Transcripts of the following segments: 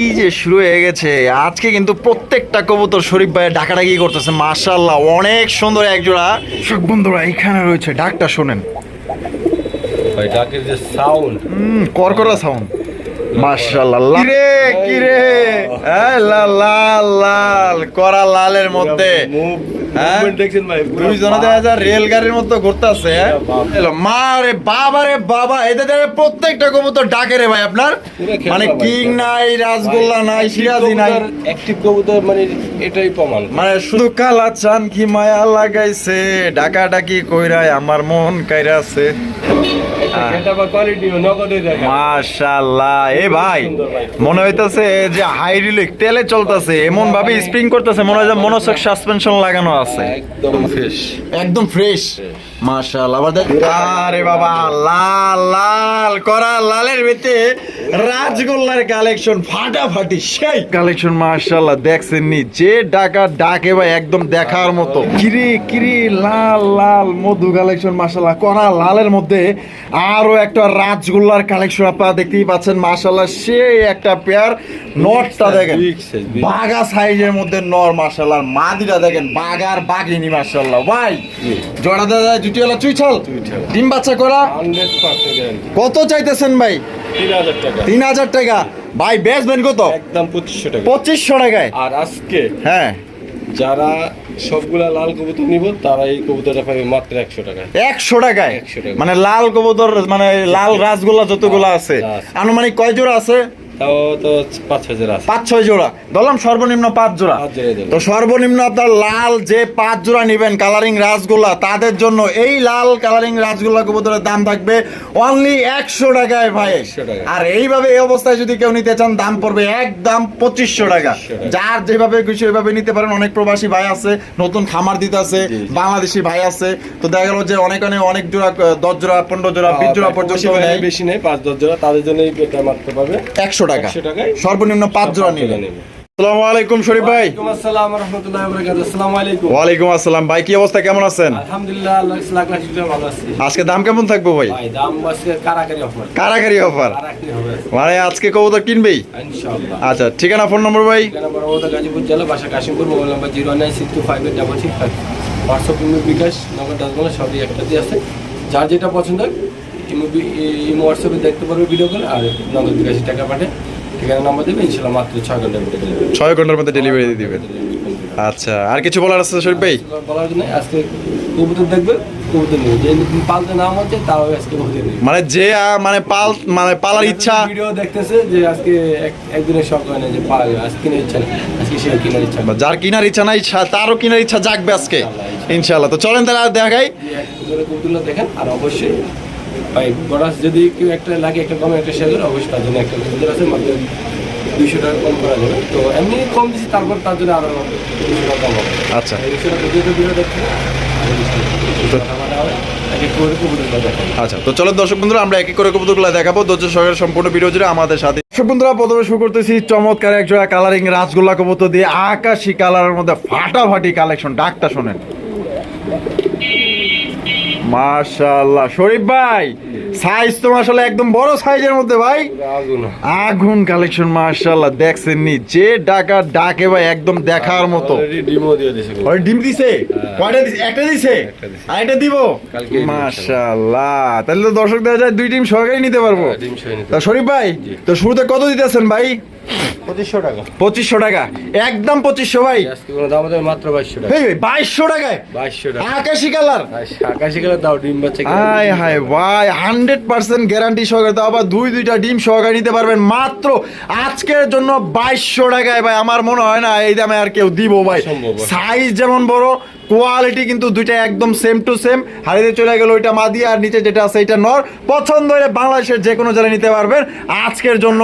এই যে শুরু হয়ে গেছে আজকে কিন্তু প্রত্যেকটা কবুতর শরীফ ভাইয়ের ডাকাডাকি করতেছে মার্শাল্লাহ অনেক সুন্দর একজোড়া জোড়া। বন্ধুরা এখানে রয়েছে ডাকটা শোনেন। ডাকের যে সাউন্ড হুম করকরা সাউন্ড মাশাল্লাহ কিরে কিরে? এই লাল লাল লাল করা লালের মধ্যে? মুভমেন্ট দেখছেন ভাই পুরো দুইজনে দেখা যায় রেলগাড়ির মতো ঘুরতেছে মা রে বাবা রে বাবা এদের প্রত্যেকটা কবুতর ডাকে রে ভাই আপনার। মানে কিং নাই রাসগোল্লা নাই সিরাজি নাই। অ্যাক্টিভ কবুতর মানে এটাই প্রমাণ। মানে শুধু কালা চান কি মায়া লাগাইছে ডাকা ডাকি কইরাই আমার মন কাইরাছে। এটা বা কোয়ালিটি নগদে দেখা মাশাআল্লাহ। এ ভাই মনে হইতাছে যে হাই রিলিক তেলে চলতেছে এমন ভাবে স্প্রিং করতেছে মনে হয় যে মনোসক সাসপেনশন লাগানো আছে। একদম ফ্রেশ একদম ফ্রেশ মাশাআল্লাহ আবার দেখ। আরে বাবা লাল লাল করা লালের ভিতরে রাজগোল্লার কালেকশন ফাটাফাটি সেই। কালেকশন মাশাআল্লাহ দেখছেন নি? যে ডাকা ডাকে ভাই একদম দেখার মতো। কিরি কিরি লাল লাল মধু কালেকশন মাশাআল্লাহ করা লালের মধ্যে আরও একটা রাজগোল্লার কালেকশন আপনারা দেখতেই পাচ্ছেন মাশাআল্লাহ সেই একটা পেয়ার নটটা দেখেন। বাগা সাইজের মধ্যে নর মাশাআল্লাহ মাদিরা দেখেন বাগার বাগিনি মাশাআল্লাহ। ভাই। জোড়া দাদা জুটিওয়ালা চুইছাল। ডিম বাচ্চা করা? কত চাইতেছেন ভাই? তিন হাজার টাকা। তিন হাজার টাকা। ভাই বেচবেন কত? একদম পঁচিশশো টাকা। পঁচিশশো টাকায়। আর আজকে হ্যাঁ। যারা সবগুলা লাল কবুতর নিব তারা এই কবুতরটা পাবে মাত্র একশো টাকা একশো টাকায়? 100 টাকা। মানে লাল কবুতর মানে লাল রাসগোল্লা যতগুলো আছে। আনুমানিক কয় জোড়া আছে? তাও তো পাঁচ হাজার আছে। পাঁচ ছয় জোড়া। ধরলাম সর্বনিম্ন পাঁচ জোড়া। পাঁচ জোড়া দিলাম। তো সর্বনিম্ন আপনার লাল যে পাঁচ জোড়া নেবেন কালারিং রাসগোল্লা তাদের জন্য এই লাল কালারিং রাসগোল্লা কবুতরের দাম থাকবে অনলি একশো টাকায় ভাই। আর এইভাবে এই অবস্থায় যদি কেউ নিতে চান দাম পড়বে একদম পঁচিশশো টাকা। যার যেভাবে খুশি ওইভাবে নিতে পারেন। অনেক প্রবাসী ভাই আছে নতুন খামার দিতে আছে। বাংলাদেশি ভাই আছে। তো দেখা গেল যে অনেক অনেক অনেক জোড়া দশ জোড়া পনেরো জোড়া বিশ জোড়া পর্যন্ত বেশি নেই, পাঁচ দশ জোড়া তাদের জন্য মারতে পারবে একশো টাকা। 100 সর্বনিম্ন পাঁচ জোড়া নিলেন। আসসালামু আলাইকুম শরীফ ভাই। ওয়ালাইকুম আসসালাম রহমতুল্লাহ বরকাত আসসালামু আলাইকুম। ওয়ালাইকুম আসসালাম। ভাই কি অবস্থা? কেমন আছেন? আলহামদুলিল্লাহ লাখ লাখ শুকরিয়া ভালো আছি। আজকে দাম কেমন থাকব ভাই? ভাই দাম আজকে কারাকারি অফার কারাকারি অফার মানে আজকে কবুতর কিনবেই? ইনশাআল্লাহ। আচ্ছা ঠিকানা ফোন নম্বর ভাই? ঠিকানা গাজীপুর জেলা বাসা Kashimpur mobile number WhatsApp bKash ডাকবেন সবই আছে। যার যেটা পছন্দ হয় ইমো ইমো হোয়াটসঅ্যাপে দেখতে পারবে ভিডিও কলে আর নগদ বিকাশে টাকা পাঠে ঠিকানা নাম্বার দেবে ইনশাল্লাহ মাত্র ছয় ঘণ্টার মধ্যে ছয় ঘণ্টার মধ্যে ডেলিভারি দিয়ে দিবেন। আচ্ছা আর কিছু বলার আছে শরীফ ভাই? বলার জন্য আজকে কবুতর দেখবে কবুতর নেবে যে পালতে নাম হচ্ছে আজকে কবুতর নেবে মানে যে মানে পাল মানে পালার ইচ্ছা ভিডিও দেখতেছে যে আজকে এক- একদিনের শখ হয় না যে আজকে কেনার ইচ্ছা আজকে সে কেনার ইচ্ছা বা যার কিনার ইচ্ছা নাই তারও কিনার ইচ্ছা জাগবে আজকে ইনশাল্লাহ তো চলেন তাহলে আর দেখাই কবুতরগুলো দেখেন আর অবশ্যই ভাই বরাস যদি কেউ একটা লাগে একটা কমে একটা শেয়ার করে অবশ্যই তার জন্য একটা আছে মাত্র দুইশো টাকা কম করা যাবে। তো এমনি কম দিচ্ছি তারপর তার জন্য আরও দুশো টাকা কম হবে। আচ্ছা। দুশো টাকা ভিডিও আচ্ছা তো চলো দর্শক বন্ধুরা আমরা এক এক করে কবুতরগুলো দেখাবো। ধৈর্য সহকারে সম্পূর্ণ ভিডিও জুড়ে আমাদের সাথে। দর্শক বন্ধুরা প্রথমে শুরু করতেছি চমৎকার এক জোড়া কালারিং রাসগোল্লা কবুতর দিয়ে আকাশি কালারের মধ্যে ফাটাফাটি কালেকশন ডাকটা শোনেন। মাশাআল্লাহ। শরীফ ভাই সাইজ তো মাশাআল্লাহ একদম বড় সাইজের মধ্যে ভাই। আগুন। কালেকশন মাশাআল্লাহ। দেখছেন নি যে ডাকা ডাকে ভাই একদম দেখার মতো। ডিম দিছে? কয়টা দিছে? একটা দিছে। আরেকটা দিব? মাশাআল্লাহ। তাহলে তো দর্শক দেখা যায় দুই টিম সহকারে নিতে পারব। হ্যাঁ, ডিম তা শরীফ ভাই তো শুরুতে কত দিতেছেন ভাই? পঁচিশশো টাকা। পঁচিশশো টাকা। একদম পঁচিশশো ভাই। দাম মাত্র বাইশশো টাকা। বাইশশো টাকায়? বাইশশো টাকা। আকাশি কালার। আকাশি গেলে দাও ডিম বাচ্চা হাই হাই ভাই হান্ড্রেড পার্সেন্ট গ্যারান্টি সহকারে তো আবার দুই দুইটা ডিম সহকারে নিতে পারবেন। মাত্র আজকের জন্য বাইশশো টাকায় ভাই আমার মনে হয় না এই দামে আর কেউ দিব ভাই। অসম্ভব। ভাই। সাইজ যেমন বড় কোয়ালিটি কিন্তু দুইটা একদম সেম টু সেম হারিয়ে চলে গেল ওইটা মাদি আর নিচে যেটা আছে এটা নর। পছন্দ হলে বাংলাদেশের যে কোনো জেলায় নিতে পারবেন। আজকের জন্য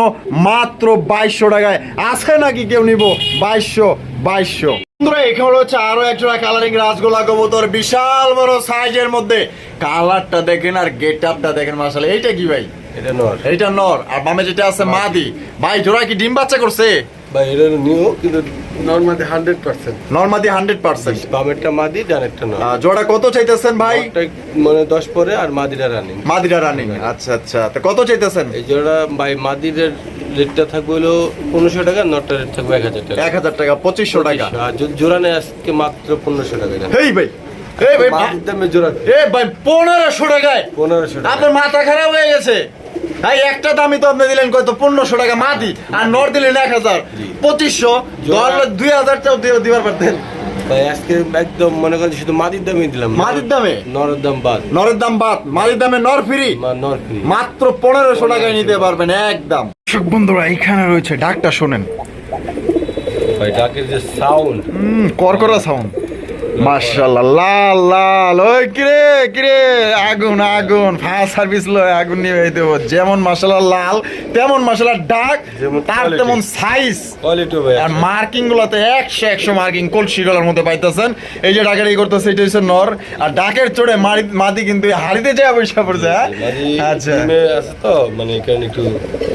মাত্র বাইশশো টাকায়। আছে নাকি কেউ নিব বাইশশো বাইশশো। বন্ধুরা এখানে হচ্ছে আরও একজোড়া কালারিং রাসগোল্লা কবুতর। বিশাল বড় সাইজের মধ্যে। কালারটা দেখেন আর গেট আপটা দেখেন মাসালে এইটা কি ভাই? এটা নর। এইটা নর। আর বামে যেটা আছে মাদি। ভাই জোড়া কি ডিম বাচ্চা করছে? ভাই এটা কিন্তু হান্ড্রেড পার্সেন্ট। নর্মাদি হান্ড্রেড পার্সেন্ট। বামেরটা মাদি ডানেরটা জোড়া কত চাইতেছেন ভাই? মানে দশ পরে আর মাদিরা রানিং মাদিরা রানিং আচ্ছা আচ্ছা। তো কত চাইতেছেন? এই জোড়া ভাই মাদিরের রেটটা থাকবে হলো পনেরোশো টাকা নটটা রেট থাকবে এক হাজার টাকা। এক হাজার টাকা পঁচিশশো টাকা। আর জোড়া নেয় আজকে মাত্র পনেরোশো টাকা এটা এই ভাই এই ভাই দামে জোড়া ভাই পনেরোশো টাকায়। পনেরোশো টাকা। আপনার মাথা খারাপ হয়ে গেছে। ভাই একটা দামই তো আপনি দিলেন কত পনেরোশো টাকা মাদি আর নর দিলেন এক হাজার। পঁচিশশো ধরলে দুই হাজার টাকা দিবার পারতেন। ভাই আজকে একদম মনে করেন শুধু মাদির দামে দিলাম। মাদির দামে? নরের দাম বাদ। নরের দাম বাদ। মাদির দামে নর ফ্রি? নর ফ্রি। মাত্র পনেরোশো টাকায় নিতে পারবেন একদম। দর্শক বন্ধুরা এখানে রয়েছে ডাকটা শোনেন। ভাই ডাকের যে সাউন্ড হুম করকরা সাউন্ড মাশাআল্লাহ লাল লাল। ওই কিরে কিরে আগুন আগুন। ফায়ার সার্ভিস লয় আগুন নিয়ে দেবো যেমন মাশাআল্লাহ লাল তেমন মাশাআল্লাহ ডাক তার তেমন সাইজ কোয়ালিটি ভাই। আর মার্কিং গুলোতে একশো একশো মার্কিং কলসি গলার মধ্যে পাইতেছেন। এই যে ডাকের করতেছে এটা হচ্ছে নর। আর ডাকের চড়ে মাদি কিন্তু হাড়িতে যায় পয়সা পড়ছে হ্যাঁ? আচ্ছা। তো মানে একটু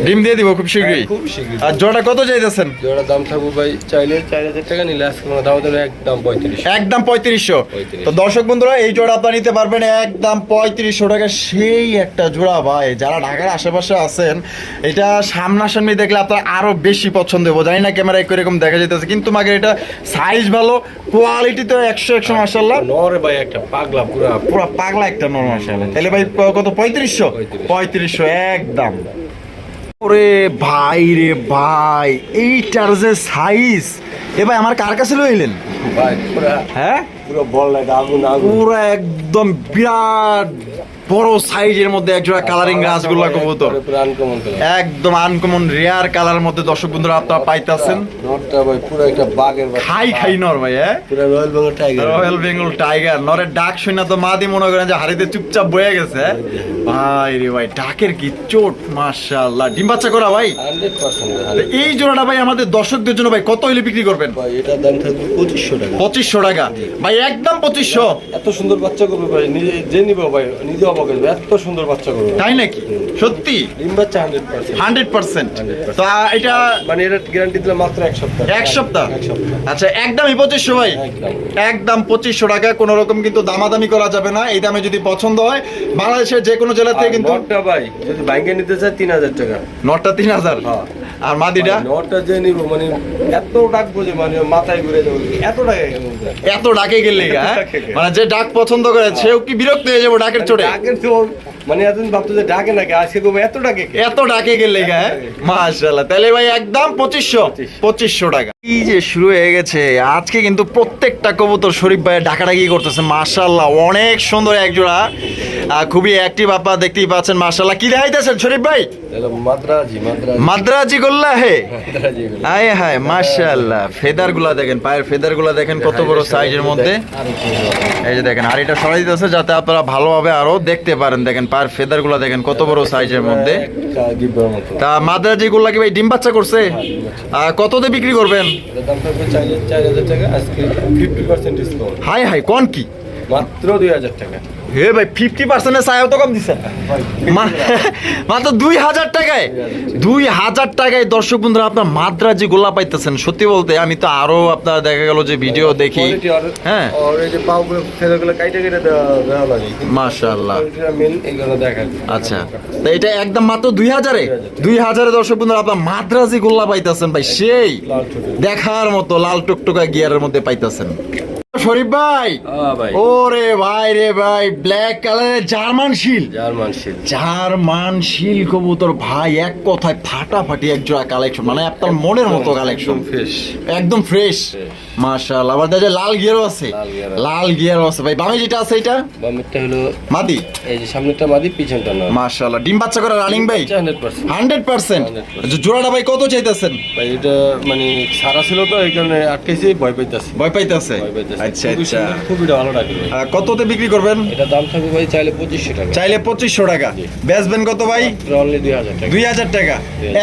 ডিম দিয়ে দিব খুব শীঘ্রই। খুব শীঘ্রই। আর জোড়া কত চাইতেছেন? জোড়া দাম থাকব ভাই চাইলে চার হাজার টাকা নিলে আজকে দাম একদম পঁয়ত্রিশ। একদম পঁয়ত্রিশশো। তো দর্শক বন্ধুরা এই জোড়া আপনারা নিতে পারবেন একদম পঁয়ত্রিশশো টাকা। সেই একটা জোড়া ভাই যারা ঢাকার আশেপাশে আছেন এটা সামনাসামনি দেখলে আপনার আরও বেশি পছন্দ হবে। জানি না ক্যামেরায় এরকম দেখা যেতেছে কিন্তু মাকে এটা সাইজ ভালো কোয়ালিটি তো একশো একশো মাসাল্লাহ নরে ভাই একটা পাগলা পুরা পুরো পাগলা একটা নর মাসাল্লাহ তাহলে ভাই কত? পঁয়ত্রিশশো? পঁয়ত্রিশশো একদম। ওরে ভাই রে ভাই এইটার যে সাইজ এ ভাই আমার কার কাছে লইলেন হ্যাঁ? পুরো একদম বিরাট বড় সাইজের মধ্যে একজোড়া কালারিং কবুতর। পুরো আনকমন কালার একদম আনকমন রেয়ার কালার মধ্যে দর্শক বন্ধুরা আপনারা পাইতাছেন। নটটা ভাই পুরো একটা বাঘের খাই খাই নর ভাই হ্যাঁ? পুরো royal Bengal tiger royal Bengal tiger নরের ডাক শুনে তো মাদি মনে করেন যে হাড়িতে চুপচাপ বয়ে গেছে হ্যাঁ? ভাই রে ভাই ডাকের কি চোট মাশাআল্লাহ। ডিম বাচ্চা করা ভাই? এই জোড়াটা ভাই আমাদের দর্শকদের জন্য ভাই কত হইলে বিক্রি করবেন? ভাই এটার দাম থাকবে পঁচিশশো টাকা। পঁচিশশো টাকা। ভাই একদম পঁচিশশো। এত সুন্দর বাচ্চা করবে ভাই নিজে যে নিবে ভাই নিজে অবাক এত সুন্দর বাচ্চা করবে তাই নাকি? সত্যি? ডিম বাচ্চা হান্ড্রেড পার্সেন্ট হান্ড্রেড পার্সেন্ট তো এটা মানে এটা গ্যারান্টি দিলে মাত্র এক সপ্তাহ। এক সপ্তাহ? আচ্ছা একদমই পঁচিশশো ভাই। একদম। একদম পঁচিশশো টাকা কোনো রকম কিন্তু দামাদামি করা যাবে না। এই দামে যদি পছন্দ হয় বাংলাদেশের যে কোনো জেলা থেকে কিন্তু নটটা ভাই যদি বাইকে নিতে চায় তিন হাজার টাকা। নটটা তিন হাজার? হ্যাঁ। আর মাদিটা ভাই, নটটা যে নিব মানে এত ডাকবো যে মানে মাথায় ঘুরে যাব এত? এত ডাকে গেলে হ্যাঁ? ডাকে গেলে। মানে যে ডাক পছন্দ করে সেও কি বিরক্ত হয়ে যাব ডাকের চড়ে ডাকের তো মানে এতদিন ভাবতো যে ডাকে নাকি আজকে কবে এত ডাকে এত ডাকে গেলে হ্যাঁ? মাশাআল্লাহ। তাহলে ভাই একদম পঁচিশশো পঁচিশশো। টাকা। এই যে শুরু হয়ে গেছে আজকে কিন্তু প্রত্যেকটা কবুতর শরীফ ভাই ডাকাডাকি করতেছে মাশাআল্লাহ। অনেক সুন্দর একজোড়া খুবই অ্যাক্টিভ আপনারা দেখতেই পাচ্ছেন মাশাআল্লাহ। কি দেখাইতেছেন শরীফ ভাই? মাদ্রাজি মাদ্রাজি। মাদ্রাজি গোল্লা হে মাদ্রাজি এগুলো। হায় হায় ফেদারগুলা দেখেন পায়ের ফেদারগুলা দেখেন কত বড় সাইজের মধ্যে। কি এই যে দেখেন আর এটা সরাই দিতেছে যাতে আপনারা ভালোভাবে আরও দেখতে পারেন। দেখেন পায়ের ফেদারগুলা দেখেন কত বড় সাইজের মধ্যে। তা মাদ্রাজি গুলা কি ভাই ডিম বাচ্চা করছে? আহ, কততে বিক্রি করবেন? হাই হাই কোন কি? মাত্র দুই হাজার টাকা। হে ভাই ফিফটি পার্সেন্টের চাইও তো কম মা- মাত্র দুই হাজার টাকায় দুই হাজার টাকায় দর্শক বন্ধুরা আপনার মাদ্রাজি গোলা পাইতেছেন। সত্যি বলতে আমি তো আরও আপনার দেখা গেল যে ভিডিও দেখি। হ্যাঁ। দেখা আচ্ছা। তো এটা একদম মাত্র দুই হাজারে? দুই হাজারে। দর্শক বন্ধুরা আপনার মাদ্রাজি গোল্লা পাইতেছেন ভাই সেই দেখার মতো লাল টুকটুকা গিয়ারের মধ্যে পাইতেছেন। শরীফ ভাই? ভাই। ওরে ভাই রে ভাই ব্ল্যাক কালারের জার্মান শিল। জার্মান শিল। জার্মান শিল কবুতর ভাই এক কথায় ফাটাফাটি এক জোড়া কালেকশন মানে আপনার মনের মতো কালেকশন ফ্রেশ একদম ফ্রেশ মাশাআল্লাহ। আবার দেখা লাল গিয়ারও আছে। লাল গিয়ারও আছে। ভাই বামে যেটা আছে এটা? বামেরটা হলো মাদি। এই যে সামনেরটা মাদি পিছনটা মাশাআল্লাহ। ডিম বাচ্চা করে রানিং ভাই? Hundred percent. Hundred percent. 100% জোড়াটা ভাই কত চাইতেছেন? ভাই এটা মানে সারা ছিল তো এই কারণে আটকেছি ভয় পাইতাছি। ভয় পাইতেছে? আচ্ছা আচ্ছা। খুবই ভালো কততে বিক্রি করবেন? এটা দাম থাকবে ভাই চাইলে পঁচিশশো টাকা। চাইলে পঁচিশশো টাকা। বেচবেন কত ভাই? অনলি দুই হাজার টাকা। দুই হাজার টাকা।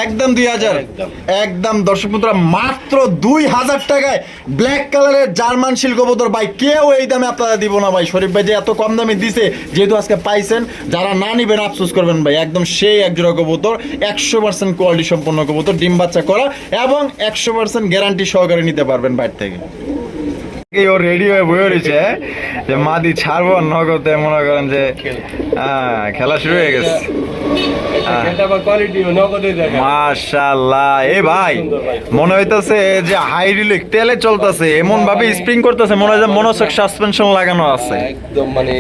একদম দুই হাজার। একদম। একদম। দর্শক বন্ধুরা মাত্র দুই হাজার টাকায় ব্ল্যাক কালারের জার্মান শিল কবুতর, ভাই, কেউ এই দামে আপনারা দিব না, ভাই। শরীফ ভাই যে এত কম দামে দিছে, যেহেতু আজকে পাইছেন, যারা না নিবেন, আফসোস করবেন, ভাই। একদম সেই একজোড়া কবুতর, একশো পার্সেন্ট কোয়ালিটি সম্পন্ন কবুতর, ডিম বাচ্চা করা, এবং একশো পার্সেন্ট গ্যারান্টি সহকারে নিতে পারবেন বাইর থেকে। ও রেডি হয়ে বয়ে রয়েছে যে মাদি ছাড়বো নগদে মনে করেন যে হ্যাঁ, খেলা শুরু হয়ে গেছে। হ্যাঁ। মাশাআল্লাহ। এ ভাই মনে হইতাছে যে হাই রিলিক তেলে চলতেছে এমন ভাবে স্প্রিং করতেছে মনে হয় যে মনোসক সাসপেনশন লাগানো আছে। একদম মানে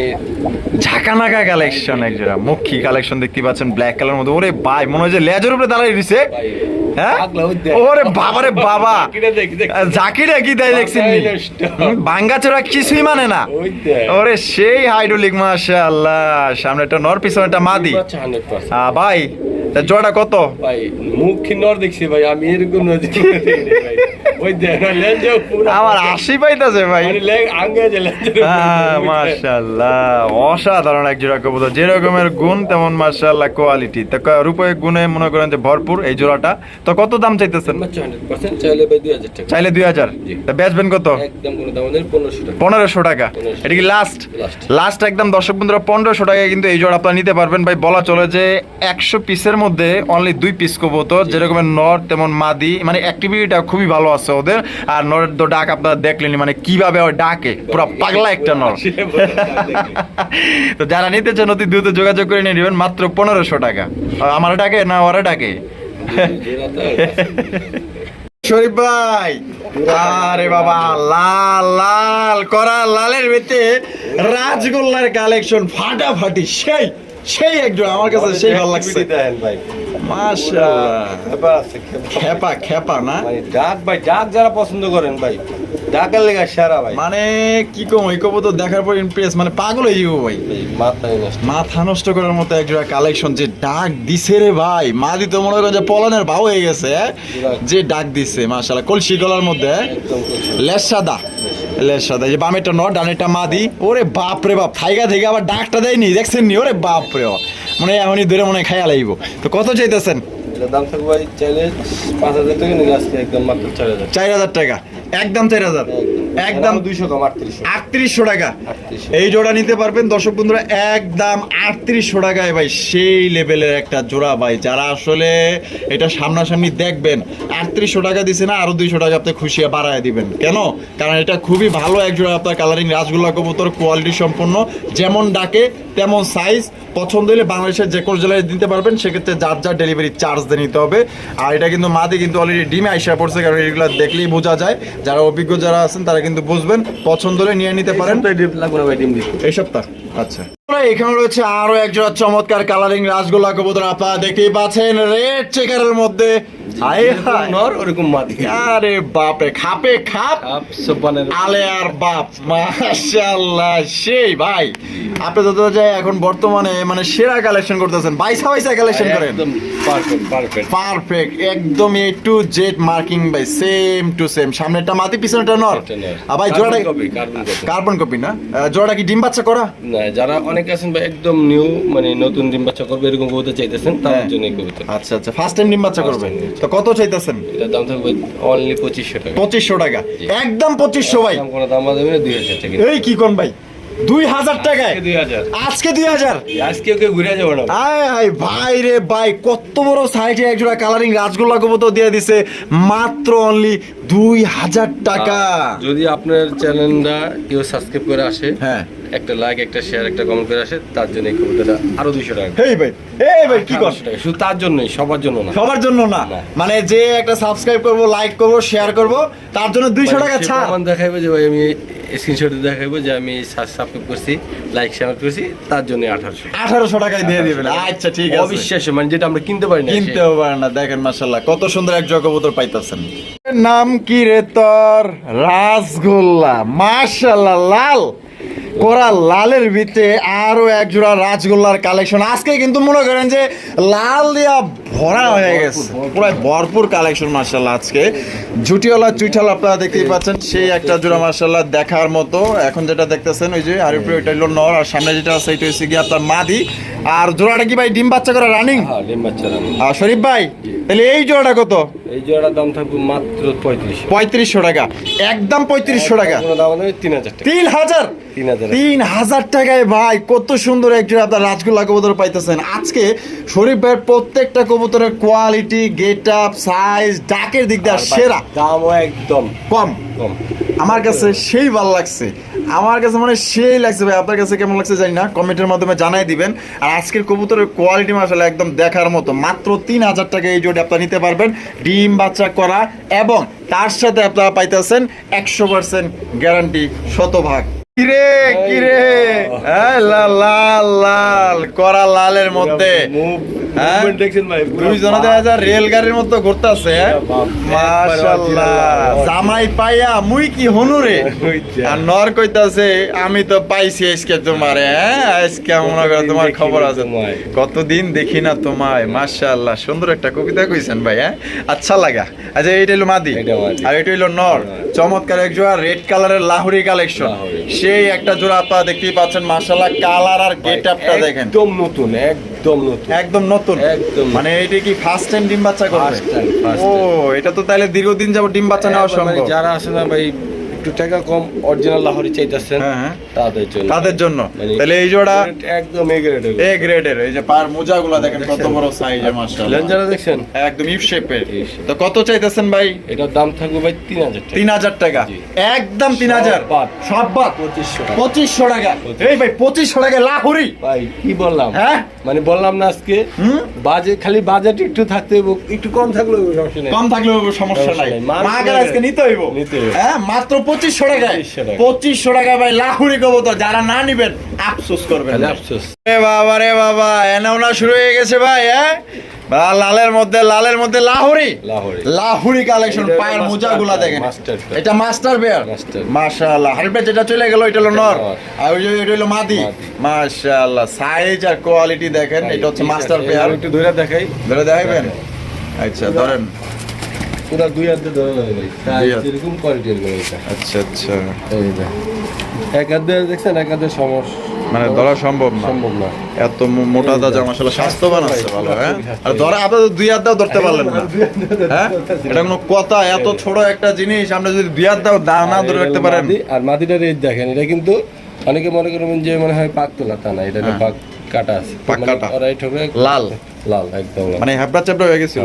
ঝাঁকানাকা কালেকশন একজোড়া মুখী কালেকশন দেখতে পাচ্ছেন ব্ল্যাক কালার মধ্যে। ওরে ভাই মনে হয় যে লেজের উপরে দাঁড়াই দিছে হ্যাঁ। ওরে বাবারে বাবা। জাকিরা কি তাই দেখছেন বাঙ্গাচোরা কিছুই মানে না। ওরে সেই হাইড্রোলিক মাশাআল্লাহ। সামনে একটা নর পিছনে একটা মাদি। 100% আ, ভাই জোড়া কত? ভাই মুখ নর দেখছি ভাই আমি এরকম ভাই। ওই আমার আশি পাইতাছে ভাই। হ্যাঁ, মাশাআল্লাহ অসাধারণ এক জোড়া কবুতর। যে রকমের গুণ তেমন মাশাআল্লাহ কোয়ালিটি তো রূপে গুণে মনে করেন যে ভরপুর এই জোড়াটা। তো কত দাম চাইতেছেন? চাইলে দুই হাজার। তা বেচবেন কত? পনেরোশো টাকা। পনেরোশো টাকা। 1500 এটা কি লাস্ট লাস্ট একদম দর্শক বন্ধুরা পনেরোশো টাকায় কিন্তু এই জোড়া আপনারা নিতে পারবেন। ভাই বলা চলে যে একশো পিসের মধ্যে অনলি দুই পিস কবুতর। যেরকমের নর তেমন মাদি। মানে অ্যাক্টিভিটিটা খুবই ভালো আছে। ওদের। আর নরের তো ডাক আপনারা দেখলেন মানে কীভাবে ওই ডাকে? পুরো পাগলা একটা নর। তো যারা নিতে চান, অতি দ্রুত যোগাযোগ করে নিয়ে নেবেন, মাত্র পনেরোশো টাকা। আমার ডাকে না ওরা ডাকে? শরীফ ভাই, আরে বাবা, লাল লাল, করা লালের ভিতরে রাজগোল্লার কালেকশন ফাটাফাটি, সেই সেই একজন আমার কাছে সেই ভালো লাগছে। খেপা। খেপা। না? ডাক ভাই ডাক যারা পছন্দ করেন ভাই ডাকের লেগা সেরা ভাই। মানে কি কম ওই কবুতর দেখার পর ইমপ্রেস মানে পাগল হয়ে যাব ভাই। মাথা নষ্ট। করার মতো একজোড়া কালেকশন যে ডাক দিছে রে ভাই মা দিতে মনে করেন যে পলানের ভাও হয়ে গেছে? যে ডাক দিছে মাশাআল্লাহ কলসি গলার মধ্যে। লেস সাদা। লেস সাদা যে বামেরটা নট ডানেরটা মাদি। ওরে বাপ রে বাপ থাইগা থেকে আবার ডাকটা দেয়নি দেখছেন নি? ওরে বাপ রে বাপ। মনে এমনই দূরে মনে হয় খাইয়া লাগবো তো কত চাইতেছেন? দাম থাকবে ভাই চাইলে পাঁচ হাজার টাকা নিলে আজকে একদম মাত্র চার হাজার। চার হাজার টাকা। একদম চার হাজার? একদম দুইশো কম আটত্রিশশো। আটত্রিশশো টাকা। এই জোড়া নিতে পারবেন দর্শক বন্ধুরা একদম আটত্রিশশো টাকায় ভাই সেই লেভেলের একটা জোড়া ভাই যারা আসলে এটা সামনাসামনি দেখবেন আটত্রিশশো টাকা দিছে না আরও দুইশো টাকা আপনি খুশি বাড়ায় দিবেন। কেন? কারণ এটা খুবই ভালো এক জোড়া আপনার কালারিং রাসগোল্লা কবুতর কোয়ালিটি সম্পন্ন যেমন ডাকে তেমন সাইজ পছন্দ হলে বাংলাদেশের যে কোনো জেলায় দিতে পারবেন সেক্ষেত্রে যার যার ডেলিভারি চার্জ দিয়ে নিতে হবে। আর এটা কিন্তু মাদি কিন্তু অলরেডি ডিমে আইসা পড়ছে কারণ এগুলো দেখলেই বোঝা যায়। যারা অভিজ্ঞ যারা আছেন তারা কিন্তু বুঝবেন পছন্দ হলে নিয়ে নিতে পারেন। এই সপ্তাহ আচ্ছা। এখানে রয়েছে আরও একজোড়া চমৎকার কালারিং রাসগোল্লা কবুতর। আপনারা দেখতেই পাচ্ছেন রেড চেকারের মধ্যে। নর ওরকম মাদি। আরে বাপরে খাপে খাপ। আলে আর বাপ মাশাআল্লাহ সেই ভাই। আপনি তো যায় এখন বর্তমানে মানে সেরা কালেকশন করতেছেন। বাইসা বাইসা কালেকশন করেন। পারফেক্ট পারফেক্ট পারফেক্ট একদম A to Z marking by same to same সামনেরটা মাটি পিছনেরটা নর। ভাই জোড়াটা। কার্বন কপি না? জোড়াটা কি ডিম বাচ্চা করা? না যারা অনেক আছেন ভাই একদম নিউ মানে নতুন ডিম বাচ্চা করবে এরকম কবিতা চাইতেছেন তার হ্যাঁ। জন্য এই আচ্ছা আচ্ছা ফার্স্ট টাইম ডিম বাচ্চা করবে? তো কত চাইতেছেন? এটার দাম থাকবে অনলি পঁচিশশো টাকা। পঁচিশশো টাকা। একদম পঁচিশশো ভাই। কোনো দাম দেবে না দুই হাজার টাকা। এই কি কোন ভাই? দুই হাজার টাকায়? আজকে দুই হাজার। আজকে ওকে ঘুরে যাব না। আয় আয় ভাই রে ভাই কত বড় সাইজে একজোড়া কালারিং কবুতর দিয়ে দিছে। মাত্র অনলি দুই হাজার টাকা। যদি আপনার চ্যানেলটা কেউ সাবস্ক্রাইব করে আসে হ্যাঁ। একটা লাইক একটা শেয়ার একটা কমেন্ট করে আসে তার জন্য এই কবিতাটা আরও দুইশো টাকা। এই ভাই এই ভাই কি কর? 1800 টাকা। শুধু তার জন্যই সবার জন্য না। সবার জন্য না। মানে যে একটা সাবস্ক্রাইব করব লাইক করব শেয়ার করব তার জন্য দুইশো মানে টাকা ছাড়। প্রমাণ যে ভাই আমি স্ক্রিনশট দেখাইবো যে আমি সাবস্ক্রাইব করছি লাইক শেয়ার করছি তার জন্য আঠারোশো। আঠারোশো টাকায় দিয়ে দিবেন। আচ্ছা ঠিক আছে। অবিশ্বাস্য মানে যেটা আমরা কিনতে পারি না কিনতেও পারেন না দেখেন মাসাল্লাহ কত সুন্দর এক জগবতর পাইতাছেন। নাম কি রে তোর? রাসগোল্লা। মাশাল্লাহ লাল। করা লালের ভিতরে আরও এক জোড়া রাজগোল্লার কালেকশন। আজকে কিন্তু মনে করেন যে লাল দিয়া ভরা হয়ে গেছে। পুরো ভরপুর কালেকশন মার্শাল্লাহ আজকে। জুটিওয়ালা চুইঠাল আপনারা দেখতেই পাচ্ছেন সেই একটা জোড়া মার্শাল্লাহ দেখার মতো। এখন যেটা দেখতেছেন ওই যে আর উপরে ওইটা হলো নর আর সামনে যেটা আছে এটা হচ্ছে গিয়ে আপনার মাদি। আর জোড়াটা কি ভাই ডিম বাচ্চা করে রানিং হ্যাঁ ডিম বাচ্চা রানি আর শরীফ ভাই তাহলে এই জোড়াটা কত? এই জোড়ার দাম থাকবে মাত্র পঁয়ত্রিশ পঁয়ত্রিশশো টাকা। একদম পঁয়ত্রিশশো টাকা। তিন হাজার তিন হাজার? তিন হাজার টাকায় ভাই কত সুন্দর একটি আপনার রাজগোল্লা কবুতর পাইতেছেন। আজকে শরীফ ভাইয়ের প্রত্যেকটা কবুতরের কোয়ালিটি গেট আপ সাইজ ডাকের দিক দিয়ে সেরা। দামও একদম। কম। কম। আমার কাছে সেই ভালো লাগছে। আমার কাছে মানে সেই লাগছে ভাই। আপনার কাছে কেমন লাগছে জানি না। কমেন্টের মাধ্যমে জানাই দিবেন। আর আজকের কবুতরের কোয়ালিটি মাসালে একদম দেখার মতো। মাত্র তিন হাজার টাকা এই জোটে আপনারা নিতে পারবেন। ডিম বাচ্চা করা এবং তার সাথে আপনারা পাইতেছেন একশো পার্সেন্ট গ্যারান্টি শতভাগ। কিরে কিরে? লাল লাল লাল করা লালের মধ্যে। হ্যাঁ? রেলগাড়ির মতো ঘুরতেছে। মাশাল্লাহ। জামাই পাইয়া মুই কি হনুরে আর নর কইতাছে আমি তো পাইছি আজকে তোমারে হ্যাঁ? আজকে মনে করো তোমার খবর আছে। কতদিন দেখি না তোমায় মাশাআল্লাহ সুন্দর একটা কবিতা কইছেন ভাই হ্যাঁ? আচ্ছা লাগা। আচ্ছা এইটা হলো মাদি। আর এটা হলো নর। চমৎকার এক জোড়া রেড কালারের লাহুরি কালেকশন। সেই একটা জোড়া আপনারা দেখতেই পাচ্ছেন মাশাআল্লাহ কালার আর গেট আপটা দেখেন। একদম নতুন একদম নতুন। একদম নতুন। একদম। মানে এটা কি ফার্স্ট টাইম ডিম বাচ্চা করবে? ও এটা তো তাহলে দীর্ঘদিন যাব ডিম বাচ্চা নেওয়া মানে সম্ভব। যারা আছে না ভাই একটু টাকা কম অরিজিনাল লাহোরি চাইতেছেন হ্যাঁ, হ্যাঁ। তাদের জন্য। তাদের জন্য। মানে তাহলে এই জোড়া একদম এ গ্রেডের এ গ্রেডের এই যে পার মোজাগুলো দেখেন কত বড় সাইজের মাশাআল্লাহ। লেঞ্জারা দেখছেন? একদম ইফ শেপের তো কত চাইতেছেন ভাই? এটার দাম থাকবে ভাই তিন হাজার টাকা। তিন হাজার টাকা। একদম তিন হাজার। বাদ। সব বাদ। পঁচিশশো টাকা। পঁচিশশো টাকা। এই ভাই পঁচিশশো টাকা লাহুরি। ভাই কি বললাম? হ্যাঁ? মানে বললাম না আজকে হুম? বাজে খালি বাজেট একটু থাকতে হইব। একটু কম থাকলে সমস্যা নেই। কম থাকলেও সমস্যা নাই। মাকে করে আজকে নিতে হইব। নিতে হ্যাঁ মাত্র পঁচিশশো টাকায় 2500 টাকা। পঁচিশশো টাকা ভাই লাহুরি কবুতর যারা না নিবেন আফসোস করবেন আফসোস। এ বাবা রে বাবা এনাউনা শুরু হয়ে গেছে ভাই হ্যাঁ লালের মধ্যে লালের মধ্যে লাহুরি। লাহোরি। কালেকশন পায়ের মোজাগুলা pair, দেখেন। এটা মাস্টার বেয়ার। মাশাআল্লাহ। হারিপে যেটা চলে গেল এটা হলো নর। আর ওই এটা হলো মাদি। মাশাআল্লাহ। সাইজ আর কোয়ালিটি দেখেন এটা হচ্ছে মাস্টার পেয়ার একটু ধরে দেখাই। ধরে দেখাবেন আচ্ছা ধরেন। পুরো দুই হাতে ধরে দেবে ভাই। এরকম কোয়ালিটির গরু আচ্ছা আচ্ছা। এই যে। এক হাত দেখছেন এক হাতে সমস্যা মানে ধরা সম্ভব না। সম্ভব না। এত মোটা তাজা মশলা স্বাস্থ্যবান আছে ভালো হ্যাঁ? আর ধরা আপনার দুই হাত দাও ধরতে পারলেন না। হ্যাঁ? এটা কোনো কথা এত ছোট একটা জিনিস আমরা যদি দুই হাত দাও দাও না ধরে রাখতে পারেন। আর মাদিটার এই দেখেন এটা কিন্তু অনেকে মনে করবেন যে মনে হয় পাক তোলা তা না এটা হ্যাঁ। পাক কাটা আছে। পাক মানে কাটা। লাল। লাল একদম মানে হ্যাবড়া চ্যাবড়া হয়ে গেছিল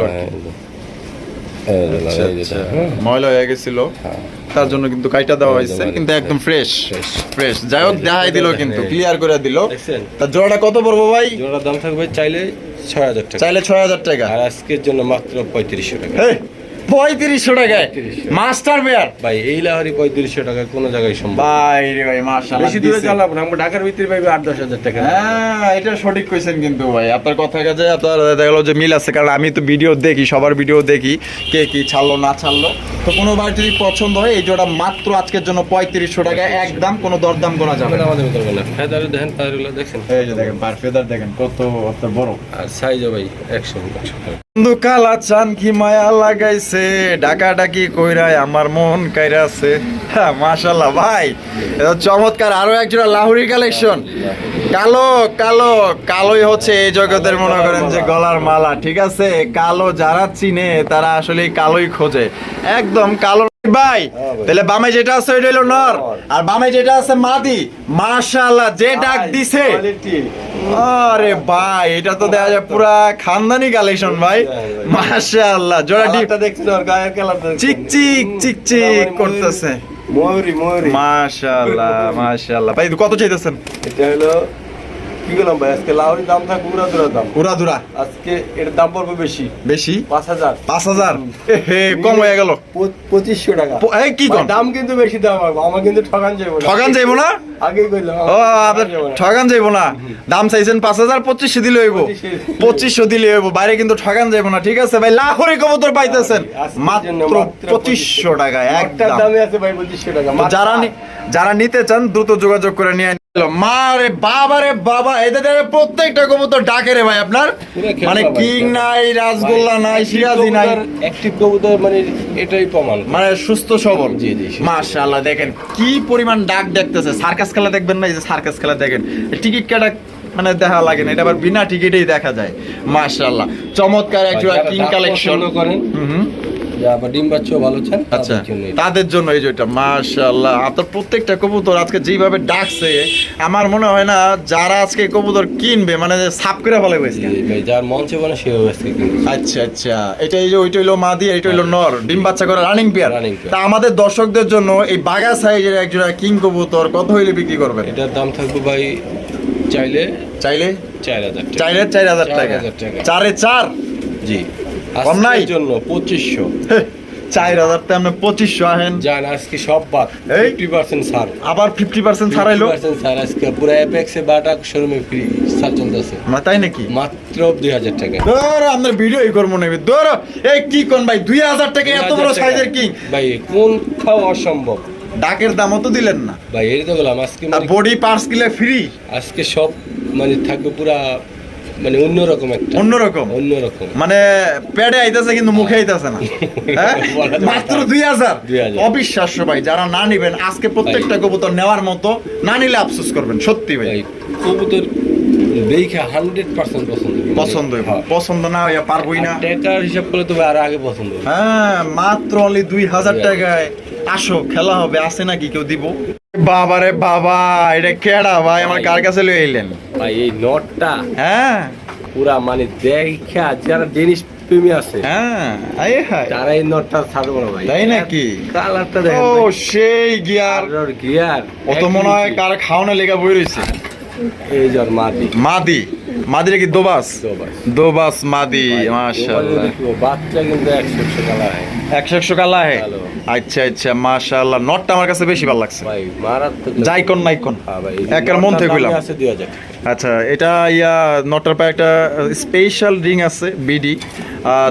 ময়লা হয়ে গেছিল। হ্যাঁ। তার জন্য কিন্তু কাইটা দেওয়া হয়েছে কিন্তু একদম ফ্রেশ ফ্রেশ যাই হোক দেখাই দিল কিন্তু হ্যাঁ। ক্লিয়ার করে দিল। তার জোড়াটা কত পড়ব ভাই? জোড়ার দাম থাকবে চাইলে ছয় হাজার টাকা। চাইলে ছয় হাজার টাকা। আর আজকের জন্য মাত্র পঁয়ত্রিশশো টাকা। পঁয়ত্রিশশো টাকায়। মাস্টার বেয়ার ভাই এই লাহারি পঁয়ত্রিশশো টাকা কোনো জায়গায় সম্ভব ভাই রে ভাই মাশাআল্লাহ বেশি দূরে। চালাবো না আমরা ঢাকার ভিতরে পাইবে আট দশ হাজার টাকা। হ্যাঁ এটা সঠিক কইছেন কিন্তু ভাই আপনার কথা কাছে আপনার দেখা গেলো যে মিল আছে কারণ আমি তো ভিডিও দেখি সবার ভিডিও দেখি কে কি ছাড়লো না ছাড়লো। তো কোনো বার যদি পছন্দ হয় এই জোড়া মাত্র আজকের জন্য পঁয়ত্রিশশো টাকা একদম কোনো দরদাম করা যাবে না। আমাদের ভিতরে ফেদারে দেখেন পায়েরগুলো দেখছেন এই যে দেখেন পার ফেদার দেখেন কত বড়। আর সাইজও ভাই একশো একশো। বন্ধু, কালা চান কি মায়া লাগাইছে? ডাকা ডাকি কইরায় আমার মন কাইরাছে। হ্যাঁ মাশাল্লাহ ভাই চমৎকার, আরও একজোড়া লাহুরি কালেকশন কালো কালো, কালোই হচ্ছে এই জগতের, মনে করেন যে গলার মালা, ঠিক আছে? কালো যারা চিনে, তারা আসলে কালোই খোঁজে। একদম কালো ভাই তাহলে বামে যেটা আছে ওইটা হলো নর। আর বামে যেটা আছে মাদি মাশাআল্লাহ যে ডাক দিছে। আরে ভাই এটা তো দেখা যায় পুরা খানদানি কালেকশন ভাই। মাশাআল্লাহ জোড়া ডিপ। দেখছেন ওর গায়ের কালারটা চিক চিক চিক চিক করতেছে। ময়ূরি ময়ূরি। মাশাআল্লাহ মাশাআল্লাহ। ভাই কত চাইতেছেন? এটা হলো কি বললাম ভাই? আজকে লাহোরি দাম থাকবে উড়া দুরা দাম। উড়া দুরা আজকে এর দাম পড়বে বেশি। বেশি? পাঁচ হাজার। পাঁচ হাজার? কম হয়ে গেল। পঁচিশশো টাকা। এই কি কম? দাম কিন্তু বেশি দাম আমার কিন্তু ঠকান যাব না। ঠগান যাইবো না? আগেই কইলাম ও আপনার ঠগান যাইবো না? দাম চাইছেন পাঁচ হাজার পঁচিশশো দিলে হইব। পঁচিশশো দিলে হইব। বাইরে কিন্তু ঠগান যাইবো না ঠিক আছে? ভাই লাহোরি কবুতর পাইতেছেন। মাত্র পঁচিশশো টাকায় একটার দামে আছে ভাই পঁচিশশো টাকা। তো যারা যারা নিতে চান দ্রুত যোগাযোগ করে নিয়ে মা রে বাবা এদের প্রত্যেকটা কবুতর ডাকে রে ভাই আপনার। মানে কিং নাই রাসগোল্লা নাই সিরাজি নাই। অ্যাক্টিভ কবুতর মানে এটাই প্রমাণ। মানে সুস্থ সবল। জি, জি, মাশাআল্লাহ দেখেন কি পরিমাণ ডাক দেখতেছে। সার্কাস খেলা দেখবেন না এই যে সার্কাস খেলা দেখেন। টিকিট কাটা মানে দেখা লাগে না এটা আবার বিনা টিকিটেই দেখা যায়। মাশাআল্লাহ চমৎকার কিং কালেকশন। করেন হুম। আবার ডিম বাচ্চাও ভালো চান আচ্ছা তাদের জন্য এটা। তাদের জন্য এই যেটা মাশাআল্লাহ। আপনার প্রত্যেকটা কবুতর আজকে যেভাবে ডাকছে আমার মনে হয় না যারা আজকে কবুতর কিনবে মানে সাপ করে ফলে যার অবস্থা আচ্ছা আচ্ছা। এটা এই যে ওইটা হইল মাদি এটা হইল নর ডিম বাচ্চা করে রানিং পেয়ার তা আমাদের দর্শকদের জন্য এই বাগা সাইজের একজোড়া কিং কবুতর কত হইলে বিক্রি করবেন? এটার দাম থাকবে ভাই চাইলে চাইলে? চার হাজার চাইলে চার হাজার টাকা। চারে চার? জি। কম নাই? জন্য পঁচিশশো। চার হাজার তে আপনি পঁচিশশো আহেন। যান আজকে সব বাদ। ফিফটি পার্সেন্ট ছাড়। আবার ফিফটি পার্সেন্ট ছাড়াইলো? 50% ছাড় আজকে পুরো অ্যাপেক্সে বাটা শোরুমে ফ্রি ছাড় চলতেছে। মানে তাই নাকি? মাত্র দুই হাজার টাকা। ধরো আপনার ভিডিও এই করব নেবে ধরো এই কি কোন ভাই দুই হাজার টাকা এত বড় সাইজের কিং ভাই কোন খাওয়া অসম্ভব? ডাকের দামও তো দিলেন না। ভাই এই তো বললাম আজকে মানে বডি পার্টস কিলে ফ্রি আজকে সব মানে থাকবে পুরা মানে অন্যরকম একটা। অন্যরকম? অন্যরকম। মানে প্যাডে আইতেছে কিন্তু মুখে আইতেছে না। হ্যাঁ? না। মাত্র দুই হাজার। অবিশ্বাস্য ভাই যারা না নিবেন আজকে প্রত্যেকটা কবুতর নেওয়ার মতো না নিলে আফসোস করবেন সত্যি ভাই। কবুতর দেখে হান্ড্রেড পার্সেন্ট পছন্দ পছন্দ হ্যাঁ। পছন্দ না হইয়া পারবই না। টাকার হিসাব করলে তো আরও আগে পছন্দ হ্যাঁ মাত্র অনলি দুই হাজার টাকায়। আসো খেলা হবে আসে নাকি কেউ দিব? বাবা রে বাবা এটা কেডা ভাই? আমার কার কাছে লই আইলেন ভাই এই নটটা হ্যাঁ। পুরা মানে দেখা যারা ডেনিশ প্রেমী আছে। হ্যাঁ আই হায়। তারা এই নটটা ছাড়বো না ভাই। তাই নাকি? কালারটা ও সেই গিয়ার। গিয়ার অত মনে হয় কার খাওয়ানো লেগে বই রইছে। এই জ্বর মাদি। মাদি? মাদিরে কি দোবাস? দোবাস। দোবাস মাদি মাশাআল্লাহ। বাচ্চা কিন্তু একশো একশো হয়। একশো একশো কালা। হে আচ্ছা আচ্ছা মাশাআল্লাহ। নটটা আমার কাছে বেশি ভালো লাগছে। ভাই মারাত্মক যাই কোন নাই কোন। হ্যাঁ ভাই একের মন থেকে কইলাম। আচ্ছা এটা ইয়া পায়ে একটা স্পেশাল রিং আছে বিডি।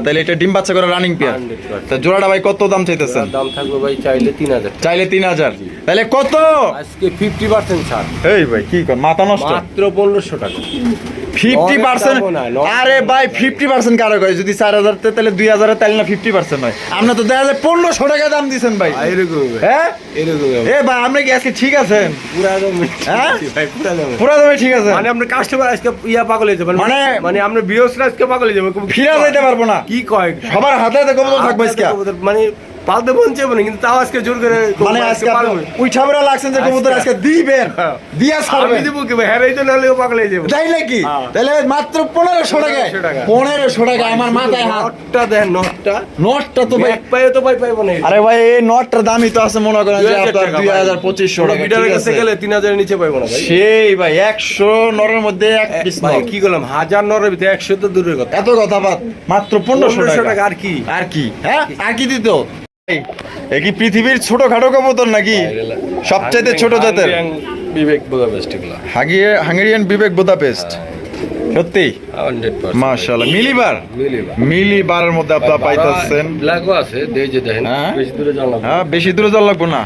তাহলে এটা ডিম বাচ্চা করে রানিং পেয়ার 100% তা জোড়াটা ভাই কত দাম চাইতেছেন? দাম থাকবে ভাই চাইলে তিন। চাইলে তিন হাজার। তাহলে কত? আজকে ফিফটি পার্সেন্ট ছাড়। এই ভাই কি কর মাথা নষ্ট? মাত্র পনেরোশো টাকা। ফিফটি অনেক পার্সেন্ট দামও না, নয়। আরে ভাই ফিফটি পার্সেন্ট কারও কয়? যদি চার হাজার তাহলে দুই হাজার তাহলে না ফিফটি পার্সেন্ট হয়। আপনি তো দেখা যায় পনেরোশো টাকা দাম দিচ্ছেন ভাই। এরকম হ্যাঁ? এরকম এ ভাই আপনি কি আজকে ঠিক আছেন? পুরা দাম হ্যাঁ? ভাই পুরা দাম। পুরা দামে ঠিক আছে মানে আপনার কাস্টমার আজকে ইয়া পাগল হয়ে যাবে। মানে- মানে আপনার বিয়সরা আজকে পাগল হয়ে যাবে। ফিরা যাইতে পারব না। কি কয়? সবার হাতে হাতে কবুতর থাকবে আজকে। মানে পালতে মন চাইবে না কিন্তু তাও আজকে জোর করে মানে আজকে লাগছেন যে কবুতর আজকে। দিবেন হ্যাঁ। দিয়া ছাড়বেন। দিব কি ভাই? হ্যাঁ জন্য হলে পাগল যাবে। তাই নাকি? হ্যাঁ। তাহলে মাত্র পনেরোশো টাকা। 1500 টাকা। আমার মাথায় দেন নটটা। নটটা তো ভাই পায়ে তো ভাই পাইবো না। আরে ভাই এই নটটার দামই তো আছে মনে করেন যে আপনার টাকা দুই ভাই। হাজার পঁচিশশো কোনো টাকা বিডারের কাছে গেলে তিন হাজারের নিচে পাইবো না ভাই। সেই ভাই একশো নরের মধ্যে এক পিস ভাই কি করলাম? হাজার নরের ভিতরে একশো তো দূরের কথা। এত কথা বাদ মাত্র পনেরোশো 1500 টাকা আর কি? আর কি? হ্যাঁ আর কি দিত? এ কি পৃথিবীর ছোট খাটো কবুতর নাকি? সবচাইতে ছোট জাতের? বিবেক এগুলো। হাঙ্গেরিয়ান বিবেক বোদাপেস্ট। সত্যি? হান্ড্রেড মাশাআল্লাহ মিলিবার? মিলিবার। মিলিবারের মধ্যে আপনারা পাইতেছেন। ব্ল্যাকও আছে দেই যে দেখেন হ্যাঁ? বেশি দূরে হ্যাঁ বেশি দূরে যাওয়া লাগবো না।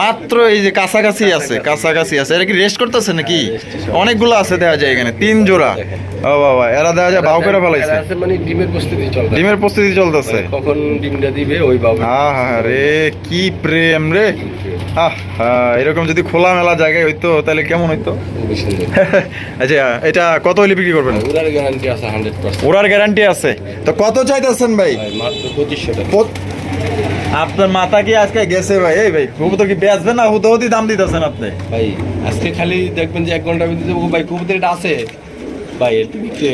মাত্র এই যে কাছাকাছি আছে কাছাকাছি আছে। কি রেস্ট করতেছে নাকি? অনেকগুলো আছে দেখা যায় এখানে তিন জোড়া। ও বাবা এরা দেখা যায় ভাও করে ফেলাইছে। মানে ডিমের প্রস্তুতি চলবে ডিমের প্রস্তুতি চলতেছে। কখন ডিমটা দিবে ওই বাবু আহা রে কি প্রেম রে। আহ এরকম যদি খোলা মেলা জায়গায় হইতো তাহলে কেমন হইতো? আচ্ছা এটা কত হলে বিক্রি করবেন? ওরার গ্যারান্টি আছে হান্ড্রেড পার্সেন্ট ওরার গ্যারান্টি আছে। তো কত চাইতেছেন ভাই? মাত্র পঁচিশশো টাকা। আপনার মাথা কি আজকে গেছে ভাই? এই ভাই কবুতর কি বেচবেন না হুতো দাম দিতেছেন আপনি? ভাই আজকে খালি দেখবেন যে এক ঘণ্টা ভিতরে ভাই কবুতর এটা আছে। ভাই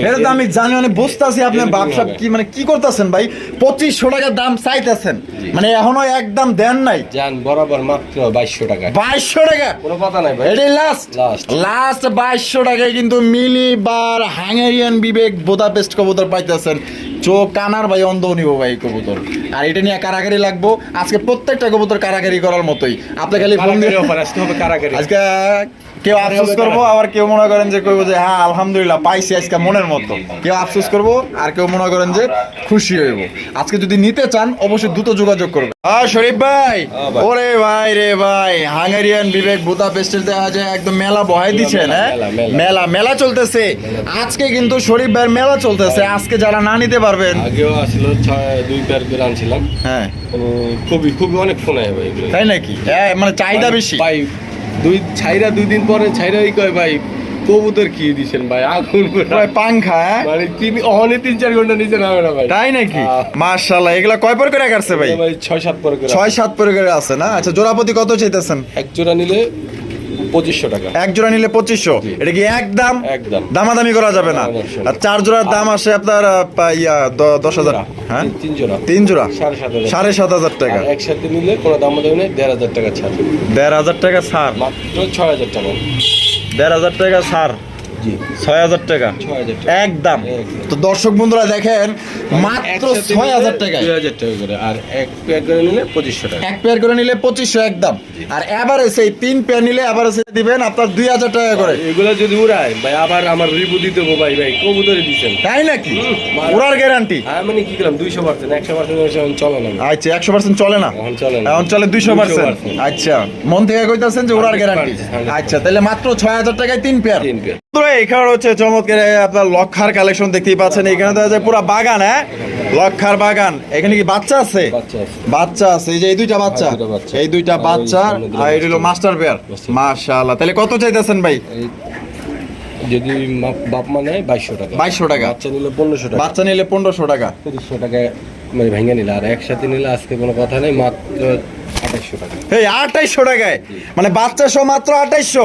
এটা তো আমি জানি মানে বুঝতেছি ব্যবসা কি মানে কি করতেছেন ভাই? পঁচিশশো টাকা দাম চাইতেছেন। মানে এখনও একদম দেন নাই। যান বরাবর মাত্র বাইশশো টাকা। বাইশশো টাকা? কোনো কথা নাই ভাই। এটাই লাস্ট. লাস্ট বাইশশো টাকায় কিন্তু মিলি বার হাঙ্গেরিয়ান বিবেক বোদাপেস্ট কবুতর পাইতেছেন। চোখ কানার ভাই অন্ধ নিব ভাই কবুতর। আর এটা নিয়ে কারাগারি লাগবো। আজকে প্রত্যেকটা কবুতর কারাগারি করার মতোই। আপনি খালি ফোন দিয়ে আজকে কেউ আফসোস করব আবার কেউ মনে করেন যে কইবো যে হ্যাঁ আলহামদুলিল্লাহ পাইছি আজকে মনের মতো। কেউ আফসোস করব আর কেউ মনে করেন যে খুশি হইব। আজকে যদি নিতে চান অবশ্যই দ্রুত যোগাযোগ করবে শরীফ ভাই! হ্যাঁ ওরে ভাই রে ভাই হাঙ্গারিয়ান বিবেক দেখা যায় একদম মেলা বহাই দিচ্ছেন হ্যাঁ? মেলা, মেলা। চলতেছে। আজকে কিন্তু শরীফ ভাইয়ের মেলা চলতেছে। আজকে যারা না নিতে পারবেন। আগেও আসছিল দুই পেয়ার করে আনছিলাম। হ্যাঁ। খুবই খুবই অনেক ফোন আয় ভাই তাই নাকি? হ্যাঁ মানে চাহিদা বেশি। ভাই দুই ছাইরা দুই দিন পরে ছাইরা ওই কয় ভাই কবুতর কি দিছেন ভাই? আগুন। ভাই পাংখা হ্যাঁ? মানে তিন অহনে তিন চার ঘণ্টা নিচে নামে না ভাই। তাই নাকি? মাশাআল্লাহ এগুলা কয় পর করে কাটছে ভাই? ভাই ছয় সাত পর করে ছয় সাত পর করে আছে না? আচ্ছা জোড়াপতি কত চাইতেছেন? এক জোড়া নিলে পঁচিশশো টাকা। এক জোড়া নিলে পঁচিশশো। এটা কি একদম? একদম। দামাদামি করা যাবে না। আর চার জোড়ার দাম আসে আপনার ইয়া দশ হাজার। হ্যাঁ? তিন- জোড়া। তিন জোড়া। সাড়ে সাত হাজার। টাকা। একসাথে নিলে কোনো দাম দেবে দেড় হাজার টাকা ছাড়। দেড় হাজার টাকা ছাড়। মাত্র ছয় হাজার টাকা। দেড় হাজার টাকা ছাড়। ছয় হাজার টাকা। ছয় হাজার টাকা। একদম। একদম। তো দর্শক বন্ধুরা দেখেন মাত্র ছয় হাজার টাকা দুই হাজার টাকা করে। আর এক পেয়ার করে নিলে পঁচিশশো টাকা। এক পেয়ার করে নিলে পঁচিশশো একদম। আর এবারে সেই তিন পেয়ার নিলে এবারে দিবেন আপনার দুই হাজার টাকা করে। এগুলো যদি উড়ায় ভাই আবার আমার রিপু দিতে হবে ভাই ভাই কবুতরে দিচ্ছেন তাই নাকি। গ্যারান্টি মানে কি করলাম দুইশো পার্সেন্ট একশো পার্সেন্ট চলে না। আচ্ছা একশো পার্সেন্ট চলে না? এখন চলে এখন চলে দুইশো পার্সেন্ট। আচ্ছা মন থেকে কইতাছেন যে ওরার গ্যারান্টি আচ্ছা তাহলে মাত্র ছয় হাজার টাকায় তিন পেয়ার তিন পেয়ার এখানে হচ্ছে চমৎকার আপনার লক্ষার কালেকশন দেখতেই পাচ্ছেন। এখানে দেখা যায় পুরো বাগান হ্যাঁ? লক্ষার বাগান। এখানে কি বাচ্চা আছে? বাচ্চা আছে। এই যে এই দুইটা বাচ্চা এই দুইটা বাচ্চা আর এটা হলো মাস্টার পেয়ার মাশাআল্লাহ। তাহলে কত চাইতেছেন ভাই? যদি বাপ মা নেয় বাইশশো টাকা। 2200 টাকা। বাচ্চা নিলে পনেরোশো টাকা। বাচ্চা নিলে পনেরোশো টাকা। তিরিশশো টাকা মানে ভেঙে নিলে আর একসাথে নিলে আজকে কোনো কথা নেই মাত্র এই আঠাইশশো টাকায়? মানে বাচ্চা সহ মাত্র আঠাইশশো।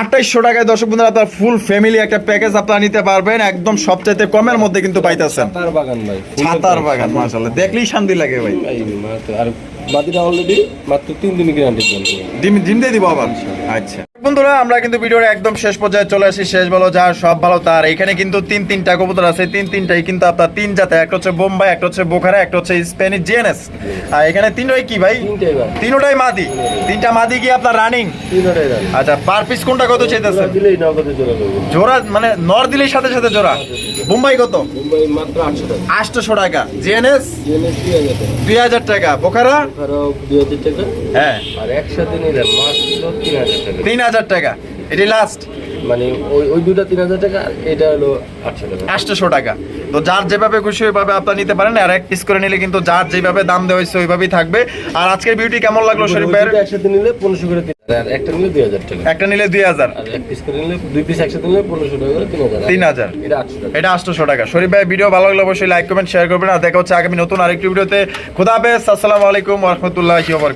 আঠাইশশো টাকায় দর্শক বন্ধুরা আপনার ফুল ফ্যামিলি একটা প্যাকেজ আপনারা নিতে পারবেন একদম সবচাইতে কমের মধ্যে কিন্তু পাইতেছেন। ছাতার বাগান ভাই ছাতার বাগান। মাশাআল্লাহ। দেখলেই শান্তি লাগে ভাই। ভাই আর বাদিটা অলরেডি মাত্র তিন দিন গ্যারান্টি দেন। ডিম ডিম দিয়ে দিব আবার? আচ্ছা। বন্ধুরা আমরা কিন্তু ভিডিওর একদম শেষ পর্যায়ে চলে আসি। শেষ বলো যা সব ভালো তার। এখানে কিন্তু তিন তিনটা কবুতর আছে। তিন তিনটাই কিন্তু আপনার তিন জাতে। একটা হচ্ছে বোম্বাই একটা হচ্ছে বোখারা একটা হচ্ছে স্পেনিশ জিএনএস আর এখানে তিনটাই কি ভাই? তিনটাই মাদি। তিনটা মাদি কি আপনার রানিং আচ্ছা পার পিস কোনটা কত চাইতেছে দিলেই নগদে চলে যাবে জোড়া মানে নর দিলেই সাথে সাথে জোড়া। বোম্বাই কত? বোম্বাই মাত্র আটশো টাকা। আটশোশো টাকা। জিএনএস জিএনএস দুই হাজার টাকা। আরও দুই হাজার টাকা। হ্যাঁ। আর একসাথে নিলে মাত্র তিন হাজার টাকা। তিন হাজার টাকা। এটি লাস্ট মানে ওই ওই দুটা তিন হাজার টাকা আর এটা হলো আটশো টাকা। আটশোশো টাকা। তো যার যেভাবে খুশি ওইভাবে আপনার নিতে পারেন। আর এক পিস করে নিলে কিন্তু যার যেভাবে দাম দেওয়া হয়েছে ওইভাবেই থাকবে। আর আজকের বিউটি কেমন লাগল শরীফ ভাইয়ের? একসাথে নিলে পনেরোশো করে তিন হাজার আর একটা নিলে দুই হাজার টাকা। একটা নিলে দুই হাজার। আর এক পিস করে নিলে দুই পিস একসাথে নিলে পনেরোশো টাকা তিন হাজার। তিন হাজার। এটা আটশো টাকা। এটা আটশোশো টাকা। শরীফ ভাই ভিডিও ভালো লাগলে অবশ্যই লাইক কমেন্ট শেয়ার করবেন। আর দেখা হচ্ছে আগামী নতুন আরেকটি ভিডিওতে খুদা হাফেজ আসসালামু আলাইকুম রহমতুল্লাহ